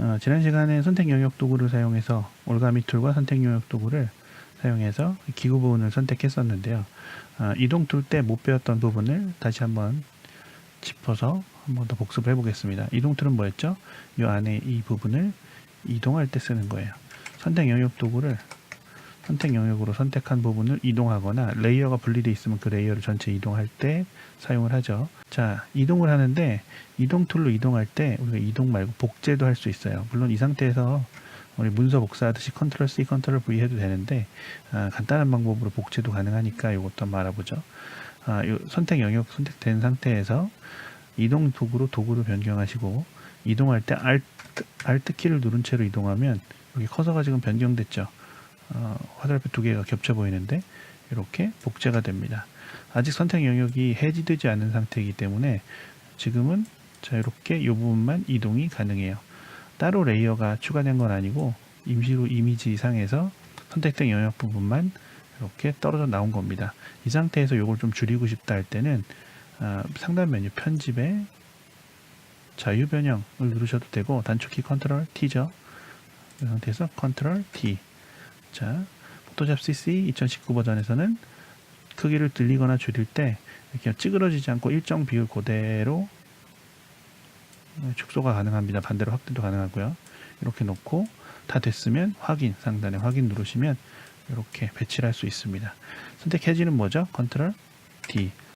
어, 지난 시간에 선택 영역 도구를 사용해서 올가미 툴과 선택 영역 도구를 사용해서 기구 부분을 선택했었는데요. 어, 이동 툴 때 못 배웠던 부분을 다시 한번 짚어서 한번 더 복습을 해보겠습니다. 이동 툴은 뭐였죠? 이 안에 이 부분을 이동할 때 쓰는 거예요. 선택 영역 도구를 선택 영역으로 선택한 부분을 이동하거나 레이어가 분리되어 있으면 그 레이어를 전체 이동할 때 사용을 하죠. 자, 이동을 하는데 이동 툴로 이동할 때 우리가 이동 말고 복제도 할 수 있어요. 물론 이 상태에서 우리 문서 복사하듯이 컨트롤 C, 컨트롤 V 해도 되는데 아, 간단한 방법으로 복제도 가능하니까 이것도 한번 알아보죠. 아, 요 선택 영역 선택된 상태에서 이동 도구로 도구를 변경하시고 이동할 때 Alt, Alt 키를 누른 채로 이동하면 여기 커서가 지금 변경됐죠. 어, 화살표 두 개가 겹쳐 보이는데 이렇게 복제가 됩니다. 아직 선택 영역이 해지되지 않은 상태이기 때문에 지금은 자 이렇게 이 부분만 이동이 가능해요. 따로 레이어가 추가된 건 아니고 임시로 이미지 상에서 선택된 영역 부분만 이렇게 떨어져 나온 겁니다. 이 상태에서 이걸 좀 줄이고 싶다 할 때는 아, 상단 메뉴 편집에 자유 변형을 누르셔도 되고 단축키 컨트롤 T죠. 이 상태에서 컨트롤 T. 자, 포토샵 CC 2019 버전에서는 크기를 늘리거나 줄일 때 이렇게 찌그러지지 않고 일정 비율 그대로 축소가 가능합니다. 반대로 확대도 가능하고요. 이렇게 놓고 다 됐으면 확인 상단에 확인 누르시면 이렇게 배치를 할 수 있습니다. 선택 해지는 뭐죠? 컨트롤 D.